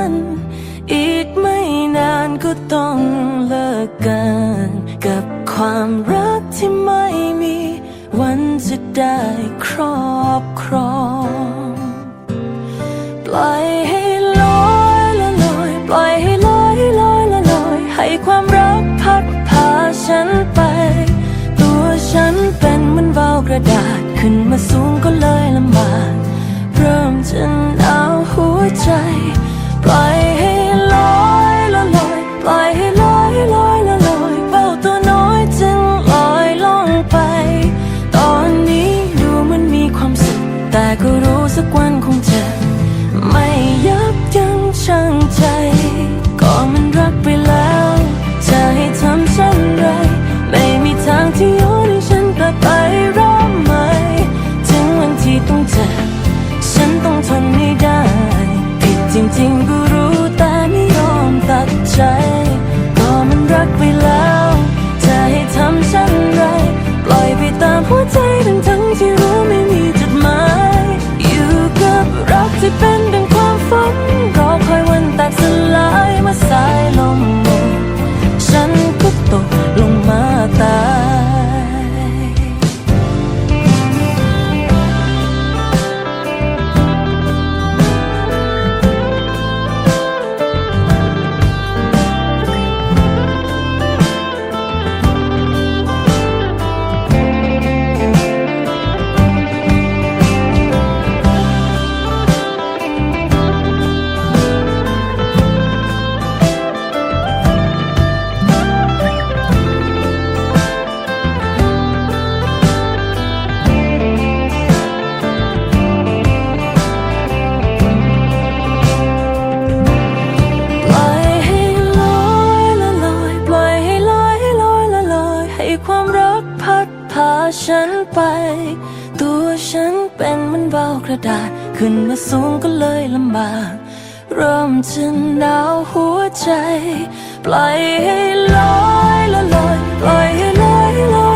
้น อีกไม่นานก็ต้องเลิกกัน กับความรักที่ไม่มี วันจะได้ครอบครอง ปล่อยให้ลอยละลอย ปล่อยให้ลอยลอยละลอย ให้ความรักพัดพาฉันไป ตัวฉันเป็นเหมือนวาวกระดาษขึ้นมาสูงก็เลยลำบาก เริ่มจะหนาวหัวใจ ดาขึ้นมาสูงก็เลยลำบากริ่มจะหนาวหัวใจ ปล่อยให้ลอยละลอยปล่อยให้ลอยลอย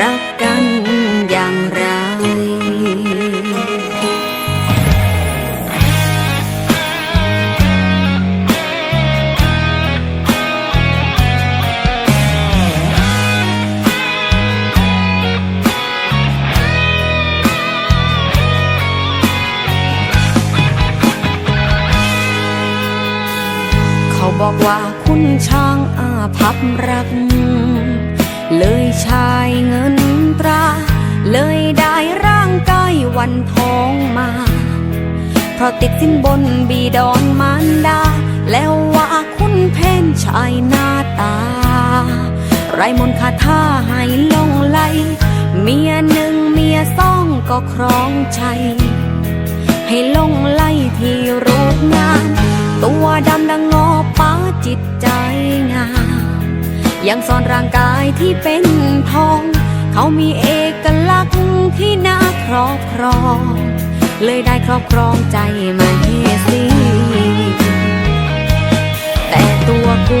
รักกันอย่างไร เขาบอกว่าคุณช่างอาพับรัก เพรติดสินบนบีดอนมารดา แล้วว่าคุณเพนชายหน้าตา ไรมนคาท่าให้ลงไหลเมียหนึ่งเมียสองก็ครองใจให้ลงไล่ที่รูปงามตัวดำดังงอป้าจิตใจงามยังซ่อนร่างกายที่เป็นทอง เขามีเอกลักษณ์ที่น่าครอบครอง เลยได้ครอบครองใจมาเฮซีแต่ตัวกู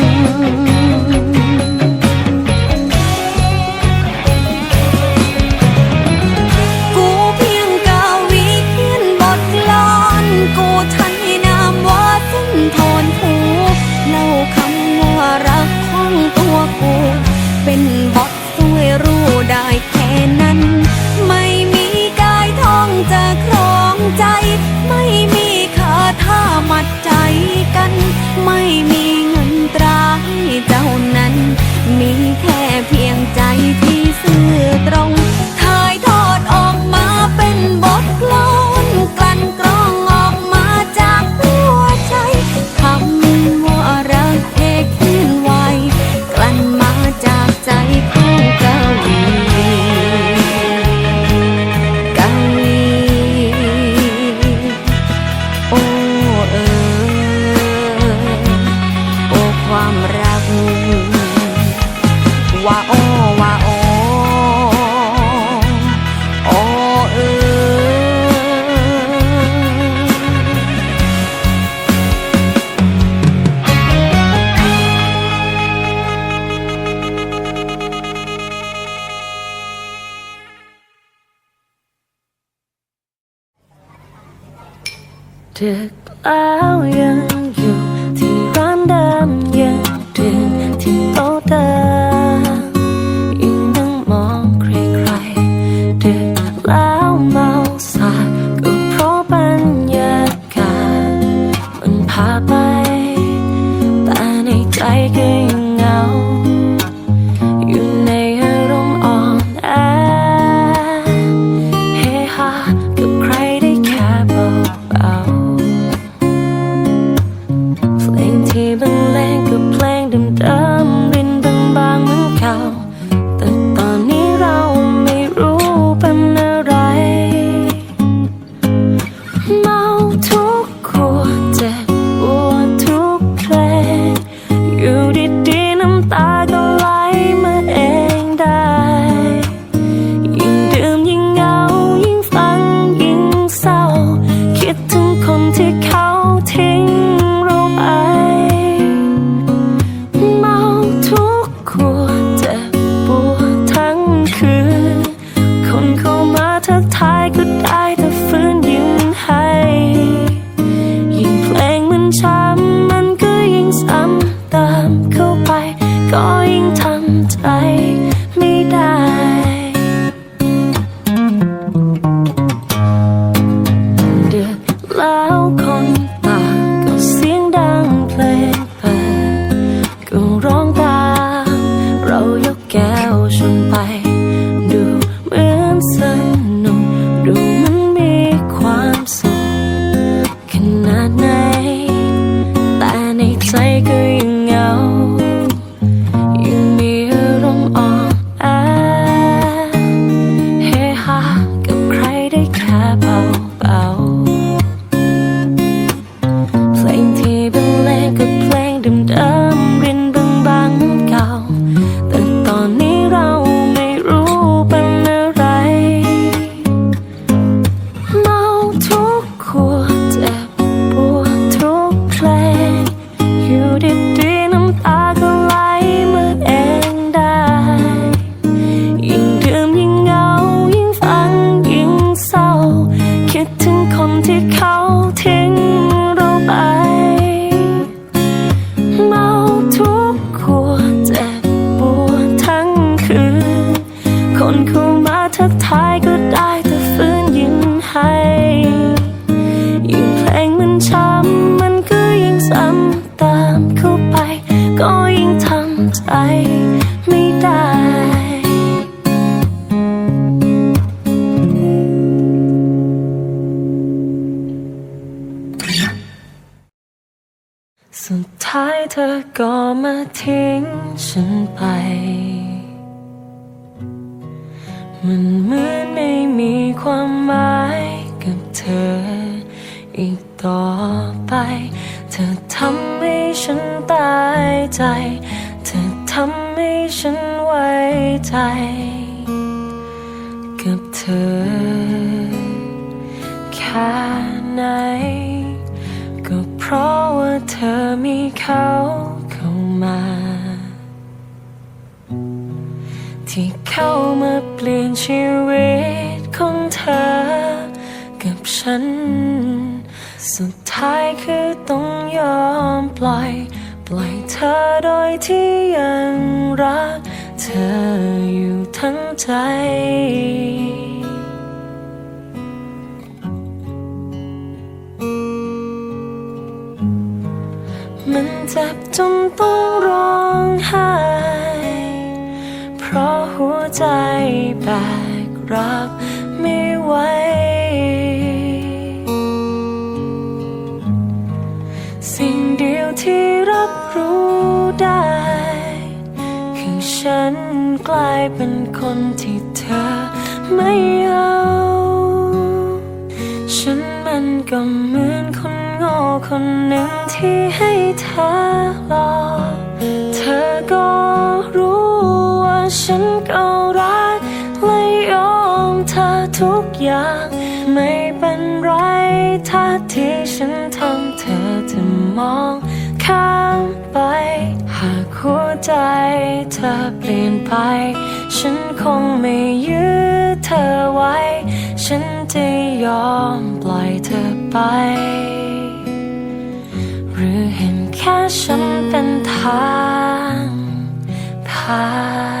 ดึกแล้วยังอยู่ที่ร้านเดิมยังเดินที่โต๊ะเดิมยังนั่งมองใครๆดึกแล้วเมาสาก็เพราะบรรยากาศมันพาไป แต่ในใจก็ำติมเข้าไป ก็ยิ่งทำใจไม่ได้สุดท้ายเธอก็มาทิ้งฉันไป มันเหมือนไม่มีความหมายกับเธออีกต่อไป อทำให้ฉันตายใจ เธอทำให้ฉันไว้ใจ กับเธอแค่ไหน ก็เพราะว่าเธอมีเขาเข้ามา ที่เข้ามาเปลี่ยนชีวิตของเธอ กับฉันสุด ท้ายคือต้องยอมปล่อย ปล่อยเธอโดยที่ยังรัก เธออยู่ทั้งใจมันเจ็บจนต้องร้องไห้ เพราะหัวใจแบกรับายเป็นคนที่เธอไม่เอา ฉันมันก็เหมือนคนโง่คนหนึ่งที่ให้เธอหลอกเธอก็รู้ว่าฉันก็รักและยอมเธอทุกอย่าง ไม่เป็นไรถ้าที่ฉันทำเธอจะมองข้ามไป หากหัวใจเธอเปลี่ยนไป ฉันคงไม่ยื้อเธอไว้ ฉันจะยอมปล่อยเธอไป หรือเห็นแค่ฉันเป็นทางผ่าน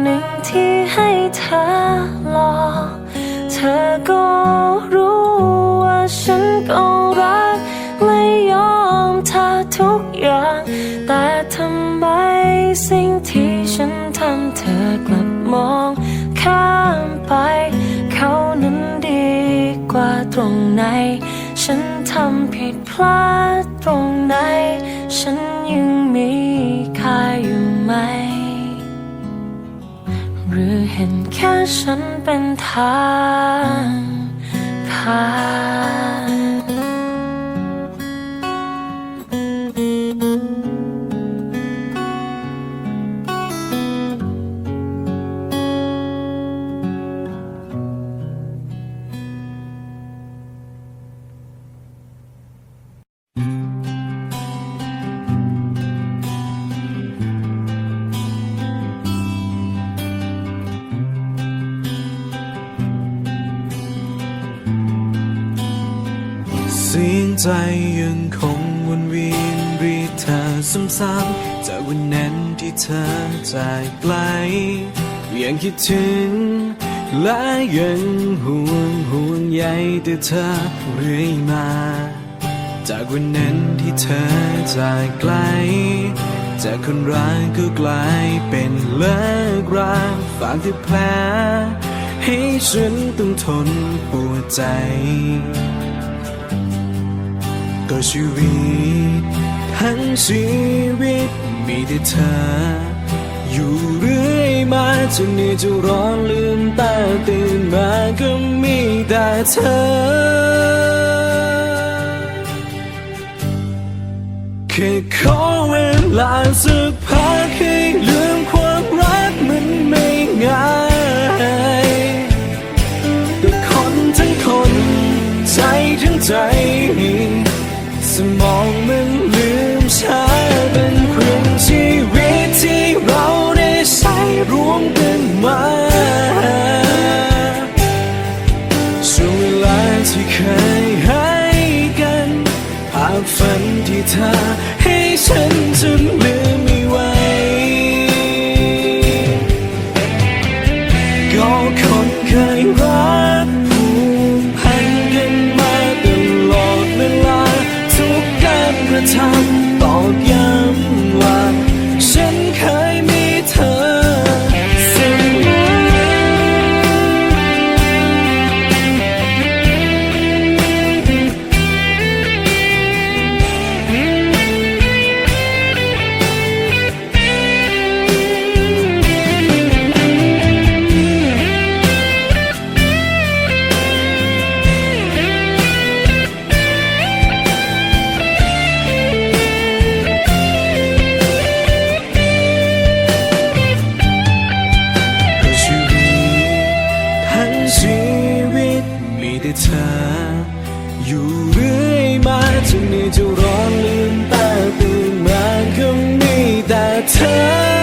เธอหลอกเธอก็รู้ว่าฉันก็รักและยอมเธอทุกอย่าง แต่ทำไมสิ่งที่ฉันทำเธอกลับมองข้ามไป เขานั้นดีกว่าตรงไหน ฉันทำผิดพลาดตรงไหน ฉันยังมีค่าอยู่ไหม หรือเห็นแค่ฉันเป็นทางผ่าน ใจยังคงวนเวียนรีเธอซ้ำๆจากวันนั้นที่เธอจากไกล ยังคิดถึง และยังห่วงห่วงใยแต่เธอเรื่อยมา จากวันนั้นที่เธอจากไกล จากคนรักก็กลายเป็นเลิกราฝากที่แผลให้ฉันต้องทนปวดใจ ก็ชีวิต ทั้งชีวิตมีแต่เธอ อยู่เรื่อยมาจนนี่จะร้อนลืมตาตื่นมาก็มีแต่เธอ แค่ขอเวลาสักพักให้ลืมความรักมันไม่ง่าย ระ เธอ อยู่เรื่อยมาจนนี่จะร้อนลืมตาตื่นมาก็มีแต่เธอ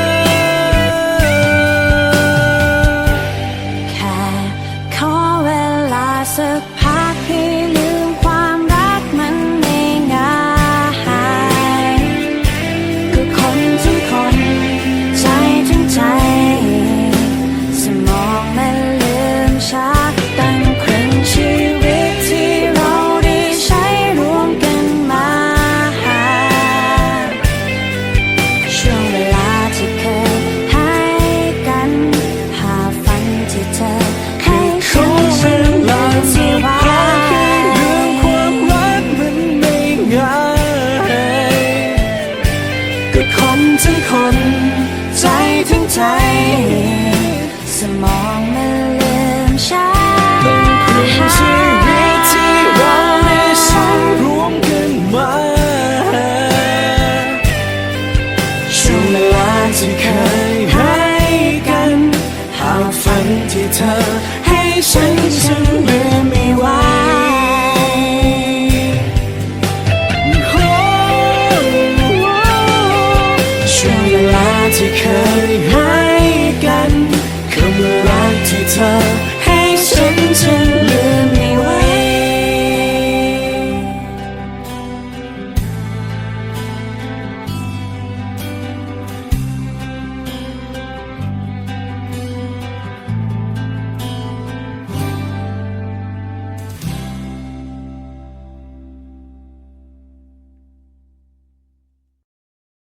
soon.